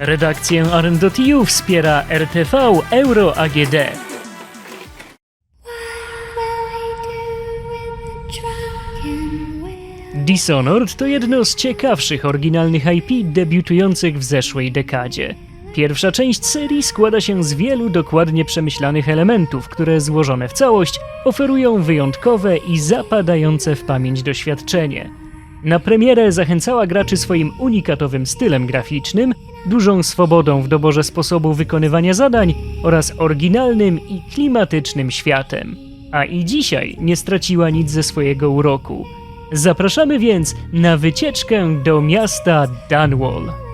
Redakcję RN.TU wspiera RTV Euro AGD. Dishonored to jedno z ciekawszych oryginalnych IP debiutujących w zeszłej dekadzie. Pierwsza część serii składa się z wielu dokładnie przemyślanych elementów, które złożone w całość oferują wyjątkowe i zapadające w pamięć doświadczenie. Na premierę zachęcała graczy swoim unikatowym stylem graficznym, dużą swobodą w doborze sposobu wykonywania zadań oraz oryginalnym i klimatycznym światem. A i dzisiaj nie straciła nic ze swojego uroku. Zapraszamy więc na wycieczkę do miasta Dunwall.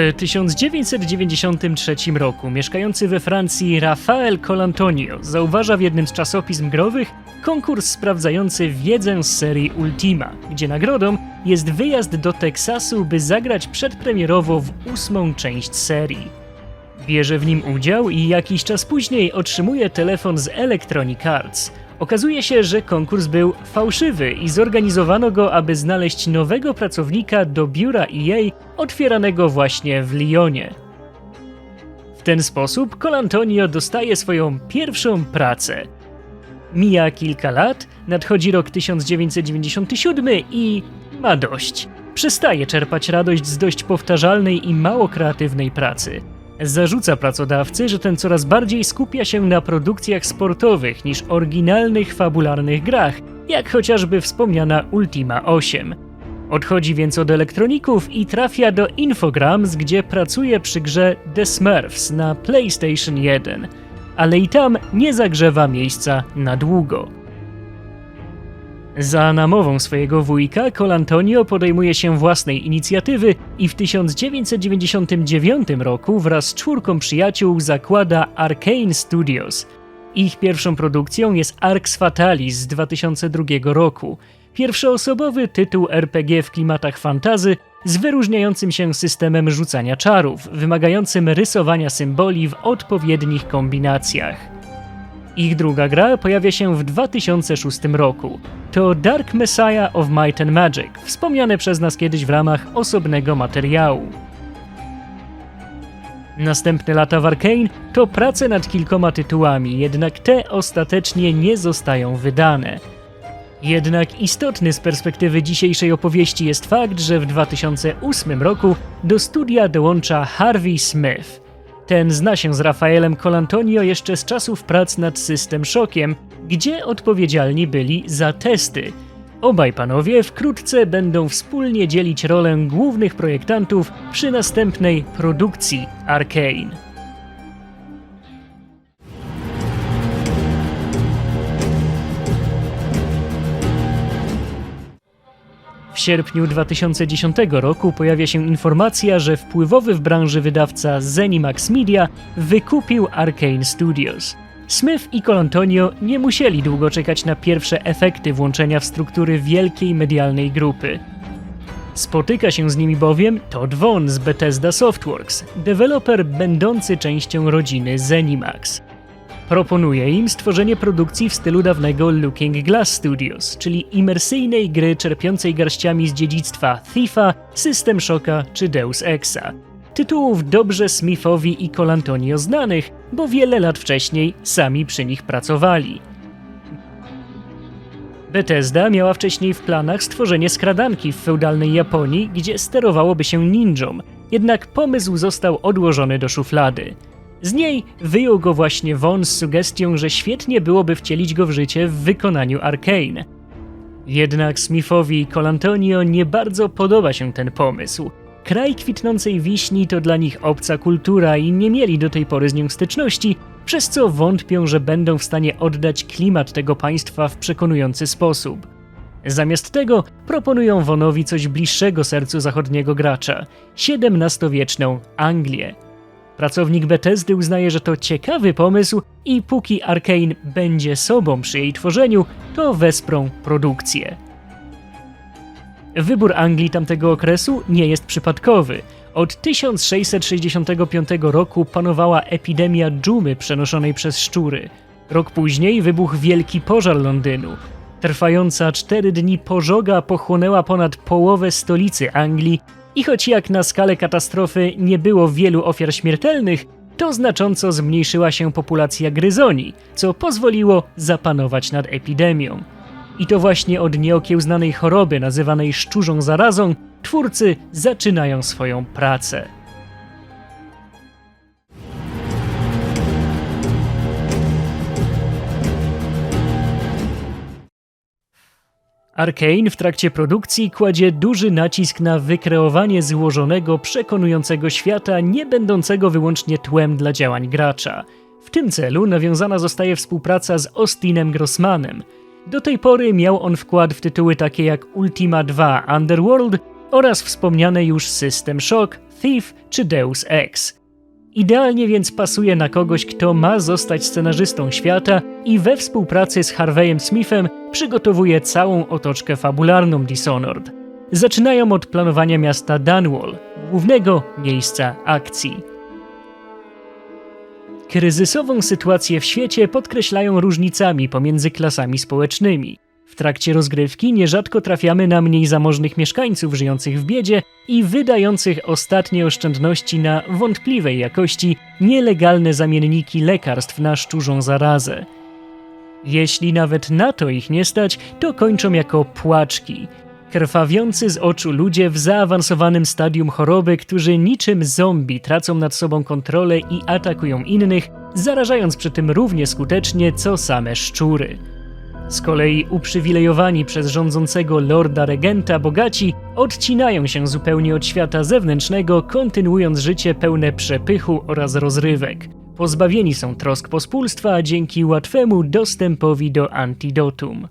W 1993 roku mieszkający we Francji Rafael Colantonio zauważa w jednym z czasopism growych konkurs sprawdzający wiedzę z serii Ultima, gdzie nagrodą jest wyjazd do Teksasu, by zagrać przedpremierowo w ósmą część serii. Bierze w nim udział i jakiś czas później otrzymuje telefon z Electronic Arts. Okazuje się, że konkurs był fałszywy i zorganizowano go, aby znaleźć nowego pracownika do biura EA otwieranego właśnie w Lyonie. W ten sposób Colantonio dostaje swoją pierwszą pracę. Mija kilka lat, nadchodzi rok 1997 i ma dość. Przestaje czerpać radość z dość powtarzalnej i mało kreatywnej pracy. Zarzuca pracodawcy, że ten coraz bardziej skupia się na produkcjach sportowych niż oryginalnych, fabularnych grach, jak chociażby wspomniana Ultima 8. Odchodzi więc od elektroników i trafia do Infogrames, gdzie pracuje przy grze The Smurfs na PlayStation 1, ale i tam nie zagrzewa miejsca na długo. Za namową swojego wujka, Colantonio podejmuje się własnej inicjatywy i w 1999 roku wraz z czwórką przyjaciół zakłada Arcane Studios. Ich pierwszą produkcją jest Arx Fatalis z 2002 roku. Pierwszoosobowy tytuł RPG w klimatach fantazy z wyróżniającym się systemem rzucania czarów, wymagającym rysowania symboli w odpowiednich kombinacjach. Ich druga gra pojawia się w 2006 roku. To Dark Messiah of Might and Magic, wspomniane przez nas kiedyś w ramach osobnego materiału. Następne lata w Arkane to prace nad kilkoma tytułami, jednak te ostatecznie nie zostają wydane. Jednak istotny z perspektywy dzisiejszej opowieści jest fakt, że w 2008 roku do studia dołącza Harvey Smith – ten zna się z Rafaelem Colantonio jeszcze z czasów prac nad System Shockiem, gdzie odpowiedzialni byli za testy. Obaj panowie wkrótce będą wspólnie dzielić rolę głównych projektantów przy następnej produkcji Arkane. W sierpniu 2010 roku pojawia się informacja, że wpływowy w branży wydawca Zenimax Media wykupił Arcane Studios. Smith i Colantonio nie musieli długo czekać na pierwsze efekty włączenia w struktury wielkiej medialnej grupy. Spotyka się z nimi bowiem Todd Vaughn z Bethesda Softworks, deweloper będący częścią rodziny Zenimax. Proponuje im stworzenie produkcji w stylu dawnego Looking Glass Studios, czyli imersyjnej gry czerpiącej garściami z dziedzictwa Thiefa, System Shocka czy Deus Exa. Tytułów dobrze Smithowi i Colantonio znanych, bo wiele lat wcześniej sami przy nich pracowali. Bethesda miała wcześniej w planach stworzenie skradanki w feudalnej Japonii, gdzie sterowałoby się ninją, jednak pomysł został odłożony do szuflady. Z niej wyjął go właśnie Von z sugestią, że świetnie byłoby wcielić go w życie w wykonaniu Arkane. Jednak Smithowi i Colantonio nie bardzo podoba się ten pomysł. Kraj kwitnącej wiśni to dla nich obca kultura i nie mieli do tej pory z nią styczności, przez co wątpią, że będą w stanie oddać klimat tego państwa w przekonujący sposób. Zamiast tego proponują Wonowi coś bliższego sercu zachodniego gracza XVII-wieczną Anglię. Pracownik Bethesdy uznaje, że to ciekawy pomysł i póki Arkane będzie sobą przy jej tworzeniu, to wesprą produkcję. Wybór Anglii tamtego okresu nie jest przypadkowy. Od 1665 roku panowała epidemia dżumy przenoszonej przez szczury. Rok później wybuchł wielki pożar Londynu. Trwająca cztery dni pożoga pochłonęła ponad połowę stolicy Anglii i choć jak na skalę katastrofy nie było wielu ofiar śmiertelnych, to znacząco zmniejszyła się populacja gryzoni, co pozwoliło zapanować nad epidemią. I to właśnie od nieokiełznanej choroby nazywanej szczurzą zarazą twórcy zaczynają swoją pracę. Arkane w trakcie produkcji kładzie duży nacisk na wykreowanie złożonego, przekonującego świata, nie będącego wyłącznie tłem dla działań gracza. W tym celu nawiązana zostaje współpraca z Austinem Grossmanem. Do tej pory miał on wkład w tytuły takie jak Ultima 2 Underworld oraz wspomniane już System Shock, Thief czy Deus Ex. Idealnie więc pasuje na kogoś, kto ma zostać scenarzystą świata i we współpracy z Harveyem Smithem przygotowuje całą otoczkę fabularną Dishonored. Zaczynają od planowania miasta Dunwall, głównego miejsca akcji. Kryzysową sytuację w świecie podkreślają różnicami pomiędzy klasami społecznymi. W trakcie rozgrywki nierzadko trafiamy na mniej zamożnych mieszkańców żyjących w biedzie i wydających ostatnie oszczędności na wątpliwej jakości nielegalne zamienniki lekarstw na szczurzą zarazę. Jeśli nawet na to ich nie stać, to kończą jako płaczki. Krwawiący z oczu ludzie w zaawansowanym stadium choroby, którzy niczym zombie tracą nad sobą kontrolę i atakują innych, zarażając przy tym równie skutecznie co same szczury. Z kolei uprzywilejowani przez rządzącego lorda regenta bogaci odcinają się zupełnie od świata zewnętrznego, kontynuując życie pełne przepychu oraz rozrywek. Pozbawieni są trosk pospólstwa dzięki łatwemu dostępowi do antidotum.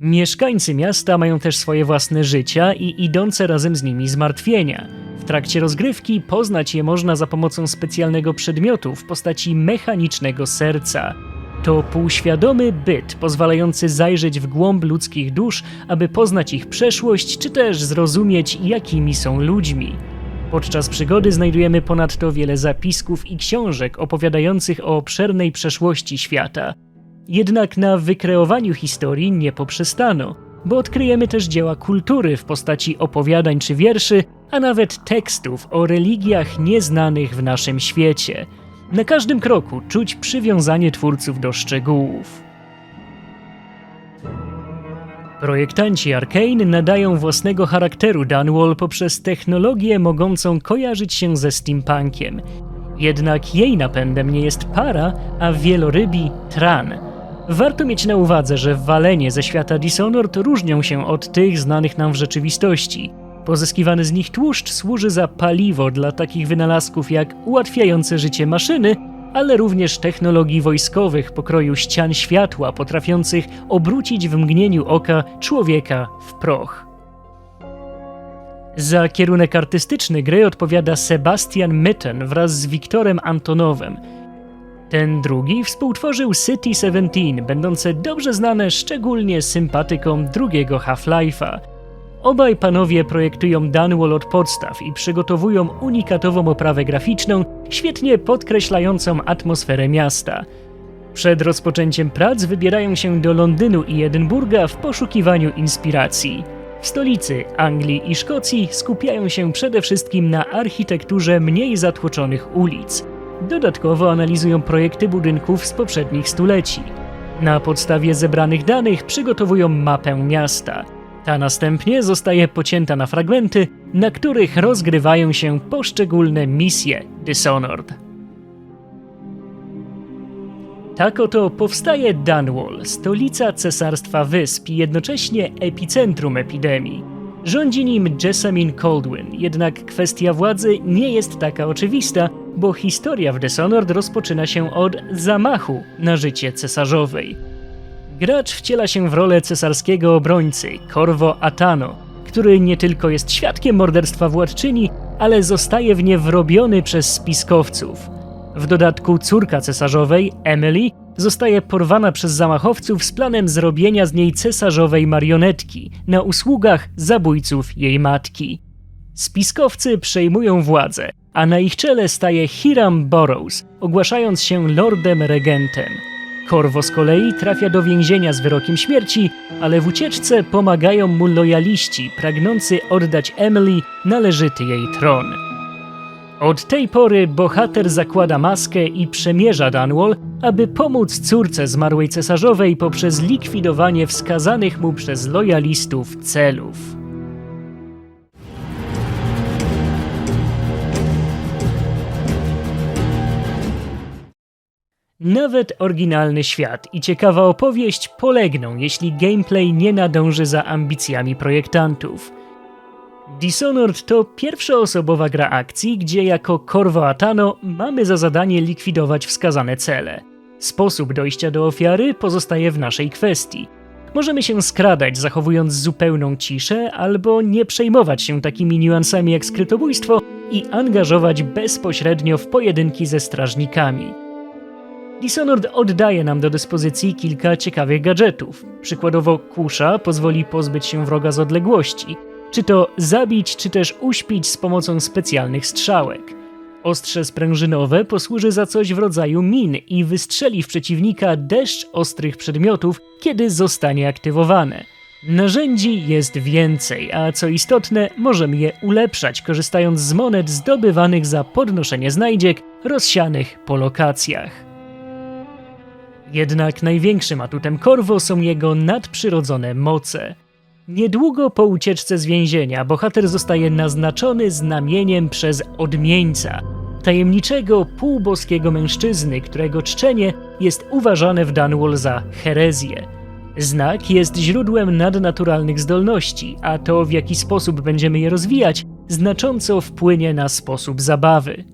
Mieszkańcy miasta mają też swoje własne życia i idące razem z nimi zmartwienia. W trakcie rozgrywki poznać je można za pomocą specjalnego przedmiotu w postaci mechanicznego serca. To półświadomy byt pozwalający zajrzeć w głąb ludzkich dusz, aby poznać ich przeszłość, czy też zrozumieć, jakimi są ludźmi. Podczas przygody znajdujemy ponadto wiele zapisków i książek opowiadających o obszernej przeszłości świata. Jednak na wykreowaniu historii nie poprzestano, bo odkryjemy też dzieła kultury w postaci opowiadań czy wierszy, a nawet tekstów o religiach nieznanych w naszym świecie. Na każdym kroku czuć przywiązanie twórców do szczegółów. Projektanci Arkane nadają własnego charakteru Dunwall poprzez technologię mogącą kojarzyć się ze steampunkiem. Jednak jej napędem nie jest para, a wielorybi tran. Warto mieć na uwadze, że walenie ze świata Dishonored różnią się od tych znanych nam w rzeczywistości. Pozyskiwany z nich tłuszcz służy za paliwo dla takich wynalazków jak ułatwiające życie maszyny, ale również technologii wojskowych pokroju ścian światła, potrafiących obrócić w mgnieniu oka człowieka w proch. Za kierunek artystyczny gry odpowiada Sebastian Mitten wraz z Wiktorem Antonowem. Ten drugi współtworzył City 17, będące dobrze znane szczególnie sympatykom drugiego Half-Life'a. Obaj panowie projektują Dunwall od podstaw i przygotowują unikatową oprawę graficzną, świetnie podkreślającą atmosferę miasta. Przed rozpoczęciem prac wybierają się do Londynu i Edynburga w poszukiwaniu inspiracji. W stolicy Anglii i Szkocji skupiają się przede wszystkim na architekturze mniej zatłoczonych ulic. Dodatkowo analizują projekty budynków z poprzednich stuleci. Na podstawie zebranych danych przygotowują mapę miasta. Ta następnie zostaje pocięta na fragmenty, na których rozgrywają się poszczególne misje Dishonored. Tak oto powstaje Dunwall, stolica Cesarstwa Wysp i jednocześnie epicentrum epidemii. Rządzi nim Jessamine Coldwin, jednak kwestia władzy nie jest taka oczywista, bo historia w Dishonored rozpoczyna się od zamachu na życie cesarzowej. Gracz wciela się w rolę cesarskiego obrońcy, Corvo Atano, który nie tylko jest świadkiem morderstwa władczyni, ale zostaje w nie wrobiony przez spiskowców. W dodatku córka cesarzowej, Emily, zostaje porwana przez zamachowców z planem zrobienia z niej cesarzowej marionetki na usługach zabójców jej matki. Spiskowcy przejmują władzę, a na ich czele staje Hiram Burrows, ogłaszając się lordem regentem. Korwo z kolei trafia do więzienia z wyrokiem śmierci, ale w ucieczce pomagają mu lojaliści pragnący oddać Emily należyty jej tron. Od tej pory bohater zakłada maskę i przemierza Dunwall, aby pomóc córce zmarłej cesarzowej poprzez likwidowanie wskazanych mu przez lojalistów celów. Nawet oryginalny świat i ciekawa opowieść polegną, jeśli gameplay nie nadąży za ambicjami projektantów. Dishonored to pierwszoosobowa gra akcji, gdzie jako Corvo Atano mamy za zadanie likwidować wskazane cele. Sposób dojścia do ofiary pozostaje w naszej kwestii. Możemy się skradać, zachowując zupełną ciszę, albo nie przejmować się takimi niuansami jak skrytobójstwo i angażować bezpośrednio w pojedynki ze strażnikami. Dishonored oddaje nam do dyspozycji kilka ciekawych gadżetów. Przykładowo kusza pozwoli pozbyć się wroga z odległości, czy to zabić, czy też uśpić z pomocą specjalnych strzałek. Ostrze sprężynowe posłuży za coś w rodzaju min i wystrzeli w przeciwnika deszcz ostrych przedmiotów, kiedy zostanie aktywowane. Narzędzi jest więcej, a co istotne, możemy je ulepszać, korzystając z monet zdobywanych za podnoszenie znajdziek rozsianych po lokacjach. Jednak największym atutem Corvo są jego nadprzyrodzone moce. Niedługo po ucieczce z więzienia bohater zostaje naznaczony znamieniem przez odmieńca, tajemniczego półboskiego mężczyzny, którego czczenie jest uważane w Dunwall za herezję. Znak jest źródłem nadnaturalnych zdolności, a to w jaki sposób będziemy je rozwijać znacząco wpłynie na sposób zabawy.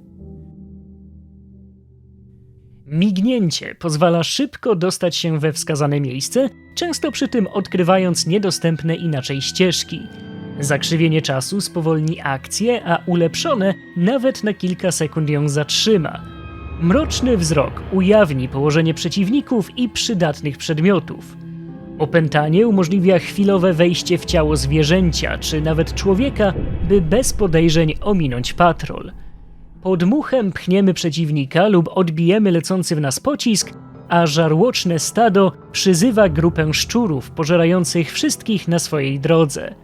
Mignięcie pozwala szybko dostać się we wskazane miejsce, często przy tym odkrywając niedostępne inaczej ścieżki. Zakrzywienie czasu spowolni akcję, a ulepszone nawet na kilka sekund ją zatrzyma. Mroczny wzrok ujawni położenie przeciwników i przydatnych przedmiotów. Opętanie umożliwia chwilowe wejście w ciało zwierzęcia czy nawet człowieka, by bez podejrzeń ominąć patrol. Pod muchem pchniemy przeciwnika lub odbijemy lecący w nas pocisk, a żarłoczne stado przyzywa grupę szczurów pożerających wszystkich na swojej drodze.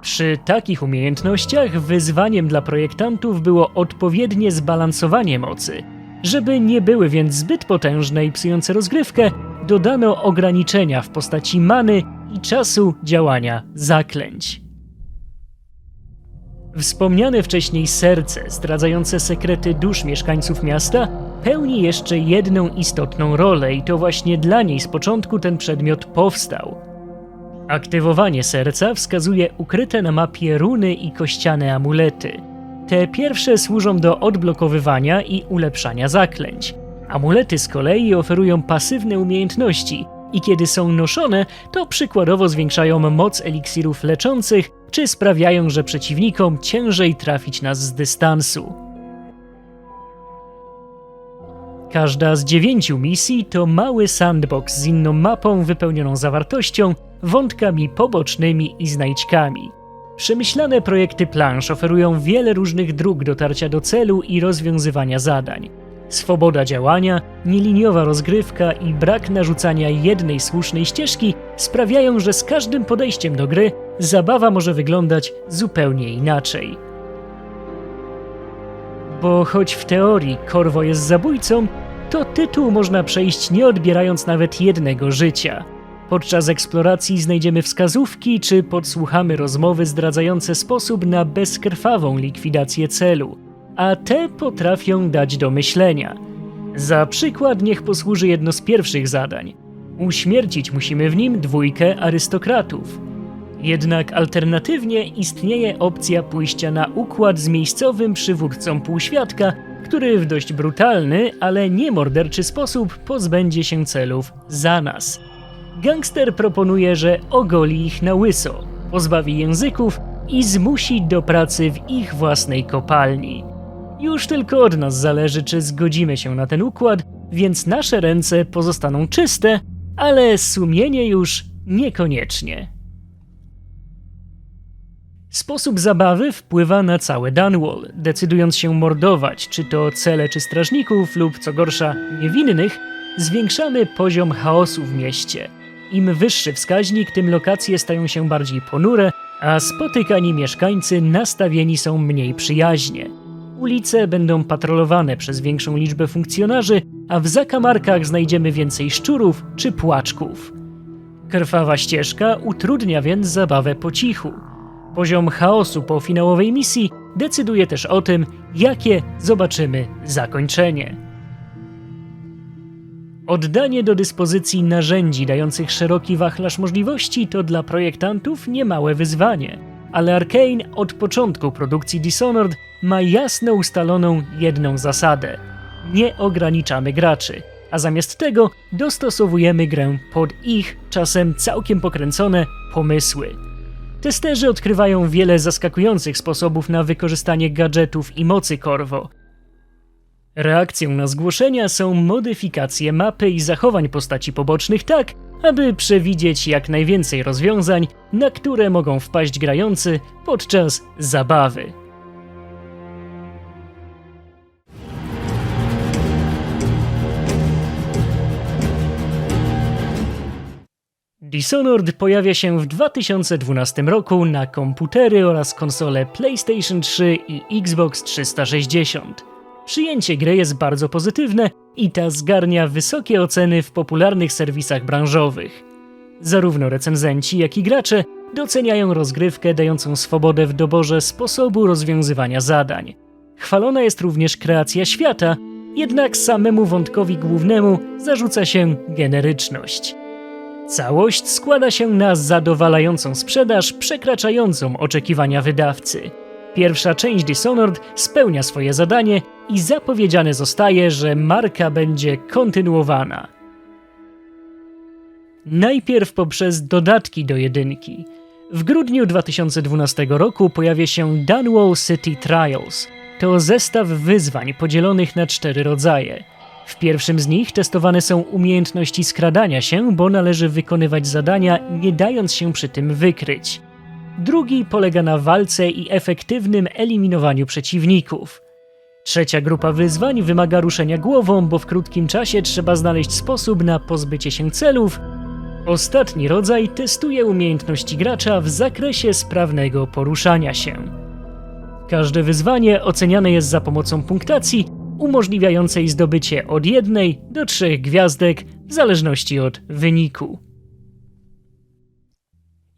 Przy takich umiejętnościach wyzwaniem dla projektantów było odpowiednie zbalansowanie mocy. Żeby nie były więc zbyt potężne i psujące rozgrywkę, dodano ograniczenia w postaci many i czasu działania zaklęć. Wspomniane wcześniej serce, zdradzające sekrety dusz mieszkańców miasta, pełni jeszcze jedną istotną rolę i to właśnie dla niej z początku ten przedmiot powstał. Aktywowanie serca wskazuje ukryte na mapie runy i kościane amulety. Te pierwsze służą do odblokowywania i ulepszania zaklęć. Amulety z kolei oferują pasywne umiejętności i kiedy są noszone, to przykładowo zwiększają moc eliksirów leczących czy sprawiają, że przeciwnikom ciężej trafić nas z dystansu. Każda z dziewięciu misji to mały sandbox z inną mapą wypełnioną zawartością, wątkami pobocznymi i znajdźkami. Przemyślane projekty plansz oferują wiele różnych dróg dotarcia do celu i rozwiązywania zadań. Swoboda działania, nieliniowa rozgrywka i brak narzucania jednej słusznej ścieżki sprawiają, że z każdym podejściem do gry zabawa może wyglądać zupełnie inaczej. Bo choć w teorii Korwo jest zabójcą, to tytuł można przejść nie odbierając nawet jednego życia. Podczas eksploracji znajdziemy wskazówki czy podsłuchamy rozmowy zdradzające sposób na bezkrwawą likwidację celu, a te potrafią dać do myślenia. Za przykład niech posłuży jedno z pierwszych zadań. Uśmiercić musimy w nim dwójkę arystokratów. Jednak alternatywnie istnieje opcja pójścia na układ z miejscowym przywódcą półświadka, który w dość brutalny, ale nie morderczy sposób pozbędzie się celów za nas. Gangster proponuje, że ogoli ich na łyso, pozbawi języków i zmusi do pracy w ich własnej kopalni. Już tylko od nas zależy, czy zgodzimy się na ten układ więc nasze ręce pozostaną czyste, ale sumienie już niekoniecznie. Sposób zabawy wpływa na cały Dunwall, decydując się mordować, czy to cele czy strażników, lub co gorsza, niewinnych, zwiększamy poziom chaosu w mieście. Im wyższy wskaźnik, tym lokacje stają się bardziej ponure, a spotykani mieszkańcy nastawieni są mniej przyjaźnie. Ulice będą patrolowane przez większą liczbę funkcjonarzy, a w zakamarkach znajdziemy więcej szczurów czy płaczków. Krwawa ścieżka utrudnia więc zabawę po cichu. Poziom chaosu po finałowej misji decyduje też o tym, jakie zobaczymy zakończenie. Oddanie do dyspozycji narzędzi dających szeroki wachlarz możliwości to dla projektantów niemałe wyzwanie, ale Arkane od początku produkcji Dishonored ma jasno ustaloną jedną zasadę: nie ograniczamy graczy, a zamiast tego dostosowujemy grę pod ich, czasem całkiem pokręcone, pomysły. Testerzy odkrywają wiele zaskakujących sposobów na wykorzystanie gadżetów i mocy Corvo. Reakcją na zgłoszenia są modyfikacje mapy i zachowań postaci pobocznych tak, aby przewidzieć jak najwięcej rozwiązań, na które mogą wpaść grający podczas zabawy. Dishonored pojawia się w 2012 roku na komputery oraz konsole PlayStation 3 i Xbox 360. Przyjęcie gry jest bardzo pozytywne i ta zgarnia wysokie oceny w popularnych serwisach branżowych. Zarówno recenzenci, jak i gracze doceniają rozgrywkę dającą swobodę w doborze sposobu rozwiązywania zadań. Chwalona jest również kreacja świata, jednak samemu wątkowi głównemu zarzuca się generyczność. Całość składa się na zadowalającą sprzedaż przekraczającą oczekiwania wydawcy. Pierwsza część Dishonored spełnia swoje zadanie i zapowiedziane zostaje, że marka będzie kontynuowana. Najpierw poprzez dodatki do jedynki. W grudniu 2012 roku pojawia się Dunwall City Trials. To zestaw wyzwań podzielonych na cztery rodzaje – w pierwszym z nich testowane są umiejętności skradania się, bo należy wykonywać zadania, nie dając się przy tym wykryć. Drugi polega na walce i efektywnym eliminowaniu przeciwników. Trzecia grupa wyzwań wymaga ruszenia głową, bo w krótkim czasie trzeba znaleźć sposób na pozbycie się celów. Ostatni rodzaj testuje umiejętności gracza w zakresie sprawnego poruszania się. Każde wyzwanie oceniane jest za pomocą punktacji, umożliwiającej zdobycie od jednej do trzech gwiazdek w zależności od wyniku.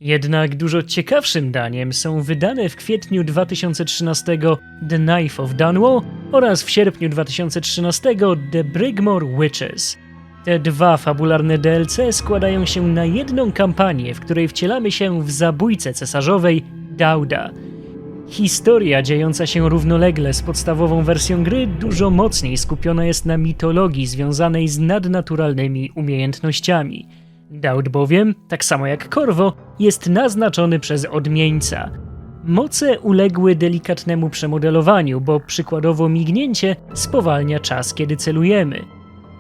Jednak dużo ciekawszym daniem są wydane w kwietniu 2013 The Knife of Dunwall oraz w sierpniu 2013 The Brigmore Witches. Te dwa fabularne DLC składają się na jedną kampanię, w której wcielamy się w zabójcę cesarzowej Dauda – Historia dziejąca się równolegle z podstawową wersją gry dużo mocniej skupiona jest na mitologii związanej z nadnaturalnymi umiejętnościami. Daud bowiem, tak samo jak Korwo, jest naznaczony przez odmieńca. Moce uległy delikatnemu przemodelowaniu, bo przykładowo mignięcie spowalnia czas, kiedy celujemy.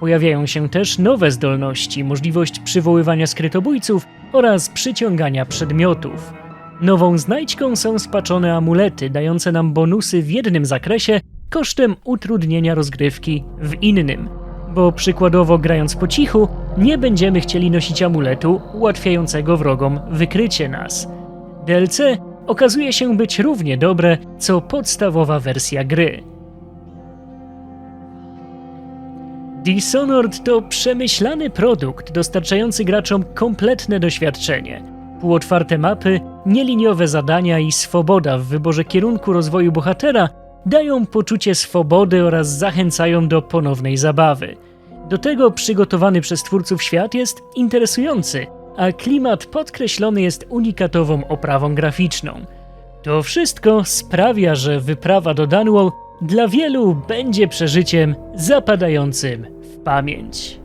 Pojawiają się też nowe zdolności, możliwość przywoływania skrytobójców oraz przyciągania przedmiotów. Nową znajdźką są spaczone amulety, dające nam bonusy w jednym zakresie kosztem utrudnienia rozgrywki w innym. Bo przykładowo grając po cichu, nie będziemy chcieli nosić amuletu ułatwiającego wrogom wykrycie nas. DLC okazuje się być równie dobre co podstawowa wersja gry. Dishonored to przemyślany produkt dostarczający graczom kompletne doświadczenie – Półotwarte mapy, nieliniowe zadania i swoboda w wyborze kierunku rozwoju bohatera dają poczucie swobody oraz zachęcają do ponownej zabawy. Do tego przygotowany przez twórców świat jest interesujący, a klimat podkreślony jest unikatową oprawą graficzną. To wszystko sprawia, że wyprawa do Dunwall dla wielu będzie przeżyciem zapadającym w pamięć.